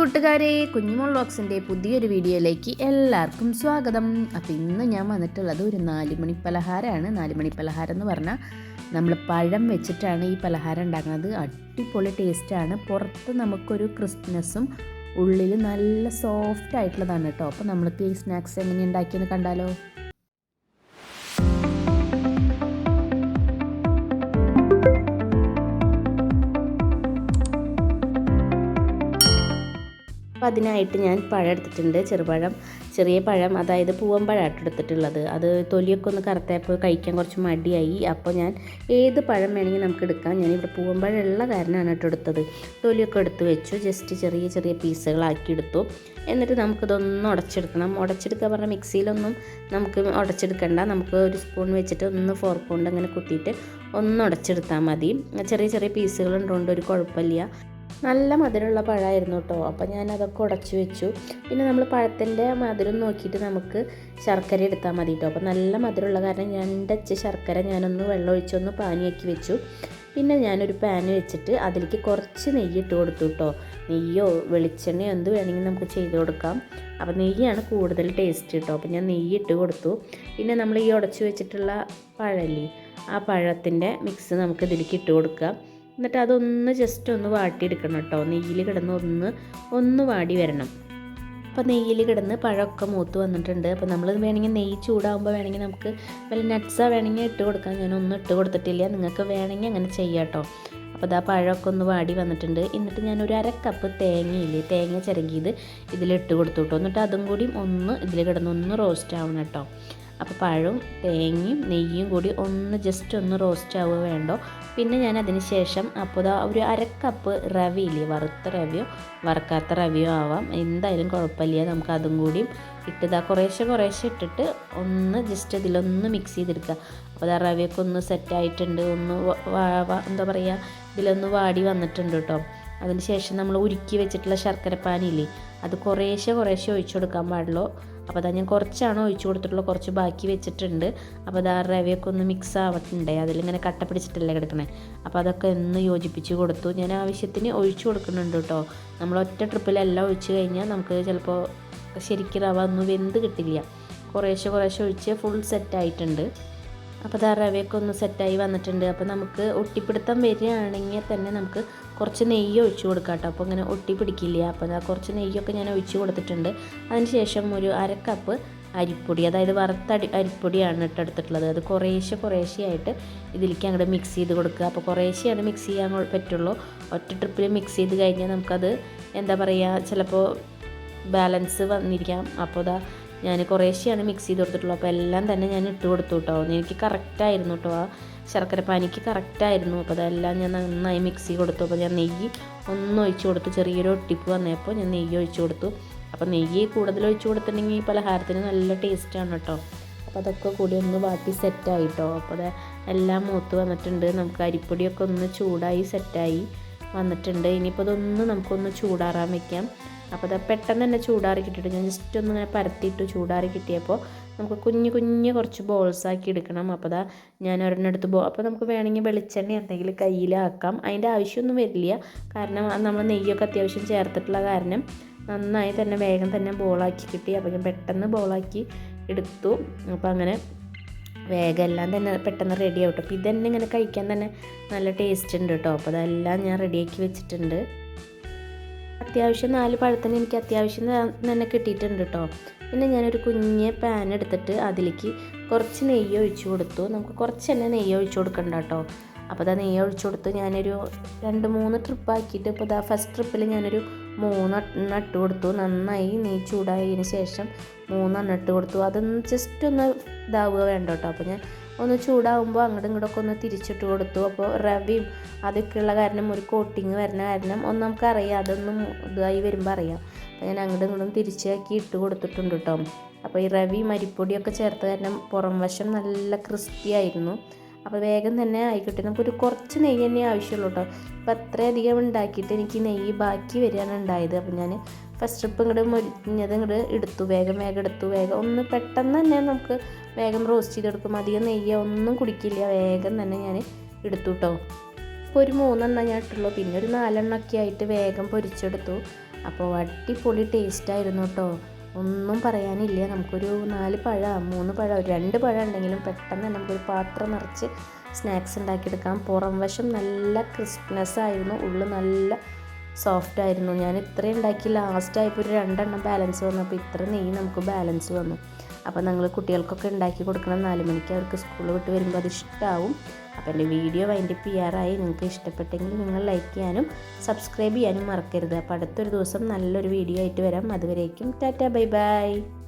കൂട്ടുകാരെ കുഞ്ഞുമോൾ ബോക്സിന്റെ പുതിയൊരു വീഡിയോയിലേക്ക് എല്ലാവർക്കും സ്വാഗതം. അപ്പോൾ ഇന്ന് ഞാൻ വന്നിട്ടുള്ളത് ഒരു നാലുമണി പലഹാരമാണ്. നാലുമണി പലഹാരം എന്ന് പറഞ്ഞാൽ നമ്മൾ പഴം വെച്ചിട്ടാണ് ഈ പലഹാരം ഉണ്ടാക്കുന്നത്. അടിപൊളി ടേസ്റ്റാണ് പുറത്ത് നമുക്കൊരു ക്രിസ്പിനെസ്സും ഉള്ളിൽ നല്ല സോഫ്റ്റ് ആയിട്ടുള്ളതാണ് കേട്ടോ. അപ്പോൾ നമ്മൾക്ക് ഈ സ്നാക്സ് എങ്ങനെ ഉണ്ടാക്കിയെന്ന് കണ്ടാലോ? അപ്പോൾ അതിനായിട്ട് ഞാൻ പഴം എടുത്തിട്ടുണ്ട്. ചെറുപഴം ചെറിയ പഴം അതായത് പൂവൻ പൂവമ്പഴമായിട്ട് എടുത്തിട്ടുള്ളത്. അത് തൊലിയൊക്കെ ഒന്ന് കറുത്തപ്പോൾ കഴിക്കാൻ കുറച്ച് മടിയായി. അപ്പോൾ ഞാൻ ഏത് പഴം വേണമെങ്കിൽ നമുക്ക് എടുക്കാം. ഞാൻ ഇവിടെ പൂവൻ പൂവമ്പഴം ഉള്ള കാരണമാണ് കേട്ടോ എടുത്തത്. തൊലിയൊക്കെ എടുത്ത് വെച്ചു. ജസ്റ്റ് ചെറിയ ചെറിയ പീസുകളാക്കി എടുത്തു. എന്നിട്ട് നമുക്കിതൊന്ന് ഉടച്ചെടുക്കണം. ഉടച്ചെടുക്കുക പറഞ്ഞാൽ മിക്സിയിലൊന്നും നമുക്ക് ഉടച്ചെടുക്കണ്ട. നമുക്ക് ഒരു സ്പൂൺ വെച്ചിട്ട് ഒന്ന് ഫോർക്ക് കൊണ്ട് അങ്ങനെ കുത്തിയിട്ട് ഒന്ന് ഉടച്ചെടുത്താൽ മതി. ചെറിയ ചെറിയ പീസുകൾ ഉണ്ടോണ്ട് ഒരു കുഴപ്പമില്ല. നല്ല മധുരമുള്ള പഴമായിരുന്നു കേട്ടോ. അപ്പോൾ ഞാനതൊക്കെ ഉടച്ചു വെച്ചു. പിന്നെ നമ്മൾ പഴത്തിന്റെ മധുരം നോക്കിയിട്ട് നമുക്ക് ശർക്കര എടുത്താൽ മതി കേട്ടോ. അപ്പോൾ നല്ല മധുരമുള്ള കാരണം രണ്ടച്ച് ശർക്കര ഞാനൊന്ന് വെള്ളം ഒഴിച്ചൊന്ന് പാനിയാക്കി വെച്ചു. പിന്നെ ഞാനൊരു പാൻ വെച്ചിട്ട് അതിലേക്ക് കുറച്ച് നെയ്യ് ഇട്ട് കൊടുത്തു കേട്ടോ. നെയ്യോ വെളിച്ചെണ്ണയോ എന്ത് വേണമെങ്കിൽ നമുക്ക് ചെയ്ത് കൊടുക്കാം. അപ്പോൾ നെയ്യാണ് കൂടുതൽ ടേസ്റ്റ് കേട്ടോ. അപ്പോൾ ഞാൻ നെയ്യ് ഇട്ട് കൊടുത്തു. പിന്നെ നമ്മൾ ഈ ഉടച്ചു വെച്ചിട്ടുള്ള പഴല്ലേ ആ പഴത്തിന്റെ മിക്സ് നമുക്ക് ഇതിലേക്ക് ഇട്ട് കൊടുക്കാം. എന്നിട്ട് അതൊന്ന് ജസ്റ്റ് ഒന്ന് വാട്ടിയെടുക്കണം കേട്ടോ. നെയ്യിൽ കിടന്ന് ഒന്ന് ഒന്ന് വാടി വരണം. അപ്പോൾ നെയ്യിൽ കിടന്ന് പഴമൊക്കെ മൂത്ത് വന്നിട്ടുണ്ട്. അപ്പോൾ നമ്മൾ വേണമെങ്കിൽ നെയ്യ് ചൂടാകുമ്പോൾ വേണമെങ്കിൽ നമുക്ക് വല്ല നട്ട്സാ വേണമെങ്കിൽ ഇട്ട് കൊടുക്കാം. ഞാനൊന്നും ഇട്ട് കൊടുത്തിട്ടില്ല. നിങ്ങൾക്ക് വേണമെങ്കിൽ അങ്ങനെ ചെയ്യാം കേട്ടോ. അപ്പോൾ ഇതാ പഴമൊക്കെ ഒന്ന് വാടി വന്നിട്ടുണ്ട്. എന്നിട്ട് ഒരു അര കപ്പ് തേങ്ങയില്ലേ തേങ്ങ ചിരകിയത് ഇതിലിട്ട് കൊടുത്തു കേട്ടോ. എന്നിട്ട് അതും കൂടി ഒന്ന് ഇതിൽ കിടന്ന് ഒന്ന് റോസ്റ്റ് ആവണം കേട്ടോ. അപ്പോൾ പഴവും തേങ്ങയും നെയ്യും കൂടി ഒന്ന് ജസ്റ്റ് ഒന്ന് റോസ്റ്റ് ആവുക വേണ്ടോ? പിന്നെ ഞാൻ അതിന് ശേഷം അപ്പോൾ ഒരു അരക്കപ്പ് റവിയില്ലേ വറുത്ത റവിയോ? വറുക്കാത്ത റവിയോ ആവാം. എന്തായാലും കുഴപ്പമില്ല. നമുക്ക് അതും കൂടിയും ഇട്ട് ഇതാ കുറേശ്ശെ കുറേശ്ശെ ഇട്ടിട്ട് ഒന്ന് ജസ്റ്റ് ഇതിലൊന്ന് മിക്സ് ചെയ്തെടുക്കുക. അപ്പോൾ ആ റവിയൊക്കെ ഒന്ന് സെറ്റായിട്ടുണ്ട് ഒന്ന് എന്താ പറയുക? ഇതിലൊന്ന് വാടി വന്നിട്ടുണ്ട് കേട്ടോ. അതിന് ശേഷം നമ്മൾ ഉരുക്കി വെച്ചിട്ടുള്ള ശർക്കര പാനില്ലേ അത് കുറേശ്ശെ കുറേശ്ശെ ഒഴിച്ചു കൊടുക്കാൻ പാടുള്ളൂ. അപ്പോൾ അതാ ഞാൻ കുറച്ചാണ് ഒഴിച്ചു കൊടുത്തിട്ടുള്ളത് കുറച്ച് ബാക്കി വെച്ചിട്ടുണ്ട്. അപ്പോൾ അതാ റവയൊക്കെ ഒന്ന് മിക്സ് ആവട്ടുണ്ടേ അതിലിങ്ങനെ കട്ട പിടിച്ചിട്ടല്ലേ കിടക്കണേ. അപ്പോൾ അതൊക്കെ ഒന്ന് യോജിപ്പിച്ച് കൊടുത്തു. ഞാൻ ആവശ്യത്തിന് ഒഴിച്ചു കൊടുക്കുന്നുണ്ട് കേട്ടോ. നമ്മൾ ഒറ്റ ട്രിപ്പിലെല്ലാം ഒഴിച്ച് കഴിഞ്ഞാൽ നമുക്ക് ചിലപ്പോൾ ശരിക്കും റവ ഒന്നും വെന്ത് കിട്ടില്ല. കുറേശ്ശെ കുറേശ്ശെ ഒഴിച്ച് ഫുൾ സെറ്റായിട്ടുണ്ട് അപ്പോൾ ദാ റവയൊക്കെ ഒന്ന് സെറ്റായി വന്നിട്ടുണ്ട്. അപ്പോൾ നമുക്ക് ഒട്ടിപ്പിടുത്തം വരികയാണെങ്കിൽ തന്നെ നമുക്ക് കുറച്ച് നെയ്യ് ഒഴിച്ചു കൊടുക്കാം കേട്ടോ. അപ്പോൾ ഇങ്ങനെ ഒട്ടി പിടിക്കില്ല അപ്പോൾ അതാ കുറച്ച് നെയ്യൊക്കെ ഞാൻ ഒഴിച്ചു കൊടുത്തിട്ടുണ്ട്. അതിന് ശേഷം ഒരു അര കപ്പ് അരിപ്പൊടി അതായത് വറുത്ത അരി അരിപ്പൊടിയാണ് ഇട്ടെടുത്തിട്ടുള്ളത് അത് കുറേശ്ശെ കുറേശ്ശെയായിട്ട് ഇതിലേക്ക് അങ്ങോട്ട് മിക്സ് ചെയ്ത് കൊടുക്കുക. അപ്പോൾ കുറേശ്ശെയാണ് മിക്സ് ചെയ്യാൻ പറ്റുള്ളൂ. ഒറ്റ ട്രിപ്പിൽ മിക്സ് ചെയ്ത് കഴിഞ്ഞാൽ നമുക്കത് എന്താ പറയുക ചിലപ്പോൾ ബാലൻസ് വന്നിരിക്കാം. അപ്പോൾ ഇതാ ഞാൻ കുറേശ്ശെയാണ് മിക്സ് ചെയ്ത് കൊടുത്തിട്ടുള്ളത്. അപ്പോൾ എല്ലാം തന്നെ ഞാൻ ഇട്ട് കൊടുത്തു കേട്ടോ. എനിക്ക് കറക്റ്റായിരുന്നു കേട്ടോ ആ ശർക്കര പാനിക്ക് കറക്റ്റായിരുന്നു അപ്പോൾ അതെല്ലാം ഞാൻ നന്നായി മിക്സ് ചെയ്ത് കൊടുത്തു. അപ്പോൾ ഞാൻ നെയ്യ് ഒന്ന് ഒഴിച്ചു കൊടുത്തു. ചെറിയൊരു ഒട്ടിപ്പ് വന്നപ്പോൾ ഞാൻ നെയ്യ് ഒഴിച്ചു കൊടുത്തു. അപ്പോൾ നെയ്യ് കൂടുതൽ ഒഴിച്ചു കൊടുത്തിട്ടുണ്ടെങ്കിൽ ഈ പലഹാരത്തിന് നല്ല ടേസ്റ്റാണ് കേട്ടോ. അപ്പോൾ അതൊക്കെ കൂടി ഒന്ന് വാട്ടി സെറ്റായി കേട്ടോ. അപ്പോൾ അത് എല്ലാം മൂത്ത് വന്നിട്ടുണ്ട്. നമുക്ക് അരിപ്പൊടിയൊക്കെ ഒന്ന് ചൂടായി സെറ്റായി വന്നിട്ടുണ്ട്. ഇനിയിപ്പോൾ അതൊന്ന് നമുക്കൊന്ന് ചൂടാറാൻ വെക്കാം. അപ്പോൾ അത് പെട്ടെന്ന് തന്നെ ചൂടാറി കിട്ടിയിട്ട് ഞാൻ ജസ്റ്റ് ഒന്ന് ഇങ്ങനെ പരത്തിയിട്ട് ചൂടാറി കിട്ടിയപ്പോൾ നമുക്ക് കുഞ്ഞ് കുഞ്ഞ് കുറച്ച് ബോൾസ് ആക്കി എടുക്കണം. അപ്പോൾ അതാ ഞാൻ ഒരെണ്ണെടുത്ത് ബോ അപ്പോൾ നമുക്ക് വേണമെങ്കിൽ വെളിച്ചെണ്ണ എന്തെങ്കിലും കയ്യിലാക്കാം. അതിന്റെ ആവശ്യമൊന്നും വരില്ല. കാരണം നമ്മൾ നെയ്യൊക്കെ അത്യാവശ്യം ചേർത്തിട്ടുള്ള കാരണം നന്നായി തന്നെ വേഗം തന്നെ ബോളാക്കി കിട്ടി. അപ്പോൾ ഞാൻ പെട്ടെന്ന് ബോളാക്കി എടുത്തു. അപ്പോൾ അങ്ങനെ വേഗം എല്ലാം തന്നെ പെട്ടെന്ന് റെഡി ആവും അപ്പോൾ ഇതന്നെ ഇങ്ങനെ കഴിക്കാൻ തന്നെ നല്ല ടേസ്റ്റ് ഉണ്ട് കേട്ടോ. അപ്പോൾ അതെല്ലാം ഞാൻ റെഡിയാക്കി വെച്ചിട്ടുണ്ട്. അത്യാവശ്യം നാല് പഴത്തിന് എനിക്ക് അത്യാവശ്യം തന്നെ കിട്ടിയിട്ടുണ്ട് കേട്ടോ പിന്നെ ഞാനൊരു കുഞ്ഞ് പാൻ എടുത്തിട്ട് അതിലേക്ക് കുറച്ച് നെയ്യ് ഒഴിച്ചു കൊടുത്തു. നമുക്ക് കുറച്ച് തന്നെ നെയ്യ് ഒഴിച്ചു കൊടുക്കണ്ട കേട്ടോ അപ്പോൾ അതാ നെയ്യ് ഒഴിച്ചു കൊടുത്ത് ഞാനൊരു രണ്ട് മൂന്ന് ട്രിപ്പ് ആക്കിയിട്ട് ഇപ്പോൾ ഇതാ ഫസ്റ്റ് ട്രിപ്പിൽ ഞാനൊരു മൂന്നെണ്ണം ഇട്ട് കൊടുത്തു. നന്നായി നെയ്യ് ചൂടായതിന് ശേഷം മൂന്നെണ്ണം ഇട്ട് കൊടുത്തു. അതൊന്ന് ജസ്റ്റ് ഒന്ന് ഇതാവുക വേണ്ട കേട്ടോ അപ്പോൾ ഞാൻ ഒന്ന് ചൂടാവുമ്പോൾ അങ്ങോട്ടും ഇങ്ങോട്ടൊക്കെ ഒന്ന് തിരിച്ചിട്ട് കൊടുത്തു. അപ്പോൾ റവയും അതൊക്കെയുള്ള കാരണം ഒരു കോട്ടിങ് വരുന്ന കാരണം ഒന്ന് നമുക്കറിയാം അതൊന്നും ഇതായി വരുമ്പോൾ അറിയാം. അപ്പോൾ ഞാൻ അങ്ങോട്ടും ഇങ്ങോട്ടും തിരിച്ചാക്കി ഇട്ട് കൊടുത്തിട്ടുണ്ട് കേട്ടോ അപ്പോൾ ഈ റവി മരിപ്പൊടിയൊക്കെ ചേർത്ത് കാരണം പുറം വശം നല്ല ക്രിസ്പി ആയിരുന്നു. അപ്പോൾ വേഗം തന്നെ ആയിക്കോട്ടെ. നമുക്കൊരു കുറച്ച് നെയ്യ് തന്നെ ആവശ്യമുള്ളൂ കേട്ടോ. അപ്പോൾ അത്രയധികം ഉണ്ടാക്കിയിട്ട് എനിക്ക് നെയ്യ് ബാക്കി വരികയാണ് ഉണ്ടായത്. അപ്പോൾ ഞാൻ ഫസ്റ്റ് ട്രിപ്പ് ഇങ്ങോട്ട് മുരിഞ്ഞത് ഇങ്ങോട്ട് എടുത്തു. വേഗം വേഗം എടുത്തു. വേഗം ഒന്ന് പെട്ടെന്ന് തന്നെ നമുക്ക് വേഗം റോസ്റ്റ് ചെയ്തെടുക്കും അധികം നെയ്യ് ഒന്നും കുടിക്കില്ല. വേഗം തന്നെ ഞാൻ എടുത്തു കേട്ടോ. ഇപ്പോൾ ഒരു മൂന്നെണ്ണം ഞാൻ ഇട്ടുള്ളൂ. പിന്നെ ഒരു നാലെണ്ണമൊക്കെ ആയിട്ട് വേഗം പൊരിച്ചെടുത്തു. അപ്പോൾ അടിപൊളി ടേസ്റ്റായിരുന്നു കേട്ടോ. ഒന്നും പറയാനില്ല. നമുക്കൊരു നാല് പഴം മൂന്ന് പഴം രണ്ട് പഴം ഉണ്ടെങ്കിലും പെട്ടെന്ന് തന്നെ നമുക്കൊരു പാത്രം നിറച്ച് സ്നാക്സ് ഉണ്ടാക്കിയെടുക്കാം. പുറം വശം നല്ല ക്രിസ്പ്നെസ് ആയിരുന്നു ഉള്ളു നല്ല സോഫ്റ്റ് ആയിരുന്നു. ഞാൻ ഇത്രയും ഉണ്ടാക്കി ലാസ്റ്റായപ്പോൾ ഒരു രണ്ടെണ്ണം ബാലൻസ് വന്നു. അപ്പോൾ ഇത്ര നെയ്യ് നമുക്ക് ബാലൻസ് വന്നു. അപ്പോൾ നിങ്ങൾ കുട്ടികൾക്കൊക്കെ ഉണ്ടാക്കി കൊടുക്കണം. നാല് മണിക്ക് അവർക്ക് സ്കൂളിൽ വിട്ട് വരുമ്പോൾ അത് ഇഷ്ടമാവും അപ്പോൾ എന്റെ വീഡിയോ വൈൻഡപ്പ് ചെയ്യാറായി നിങ്ങൾക്ക് ഇഷ്ടപ്പെട്ടെങ്കിൽ നിങ്ങൾ ലൈക്ക് ചെയ്യാനും സബ്സ്ക്രൈബ് ചെയ്യാനും മറക്കരുത്. അപ്പോൾ അടുത്തൊരു ദിവസം നല്ലൊരു വീഡിയോ ആയിട്ട് വരാം. അതുവരേക്കും ടാറ്റ ബൈ ബൈ.